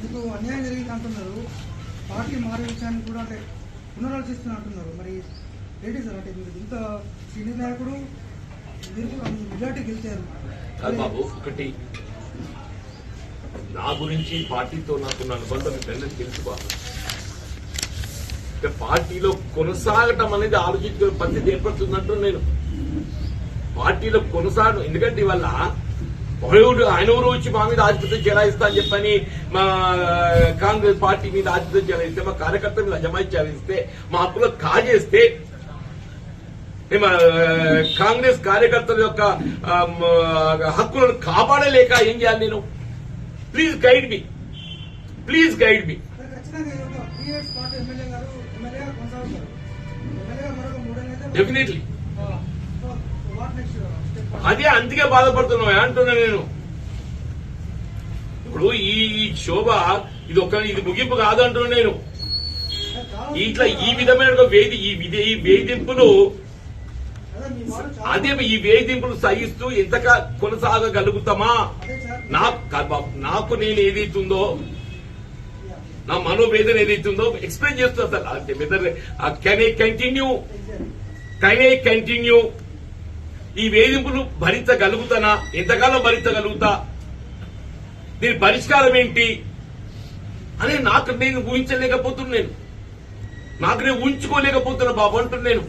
మీకు అన్యాయం జరిగింది అంటున్నారు. పార్టీ మారే విషయాన్ని కూడా అంటే పునరాలోచిస్తున్నా అంటున్నారు. మరి ఏంటి సార్ అంటే మీరు ఇంత సీనియర్ నాయకుడు మీరు మెజార్టీ గెలిచారు. కాదు బాబు ఒకటి నా గురించి పార్టీతో నాకున్న అనుబంధం మీకు తెలుసు బాబు. ఇక పార్టీలో కొనసాగటం అనేది ఆలోచించుకునే పరిస్థితి ఏర్పడుతుందంటూ నేను. పార్టీలో కొనసాగడం ఎందుకంటే ఇవల్ల ఒకడు ఆయన ఊరు వచ్చి మా మీద ఆధిపత్యం చెలాయిస్తా అని చెప్పని మా కాంగ్రెస్ పార్టీ మీద ఆధిపత్యం చెలాయిస్తే మా కార్యకర్త మీద అజమాయి చెలాయిస్తే మా హక్కులో కాజేస్తే కాంగ్రెస్ కార్యకర్తల యొక్క హక్కులను కాపాడలేక ఏం చేయాలి నేను? Please guide me please guide me definitely అదే అందుకే బాధపడుతున్నావు అంటున్నా నేను. ఇప్పుడు ఈ ఈ శోభ ఇది ఒక ఇది ముగింపు కాదు అంటున్నా నేను. ఇట్లా ఈ విధమైన వేది ఈ ఈ వేధింపులు అదే ఈ వేధింపులు సహిస్తూ ఎంతగా కొనసాగగలుగుతామా? నాకు నాకు నేను ఏదైతుందో నా మనోవేదన ఏదైతుందో ఎక్స్ప్లెయిన్ చేస్తూ sir. Can I continue can I continue ఈ వేధింపులు భరించగలుగుతానా? ఎంతకాలం భరించగలుగుతా? దీని పరిష్కారం ఏంటి? అని నాకు నేను ఊహించలేకపోతున్నాను నాకు నేను ఊహించుకోలేకపోతున్నా బాబు అంటున్నాను నేను.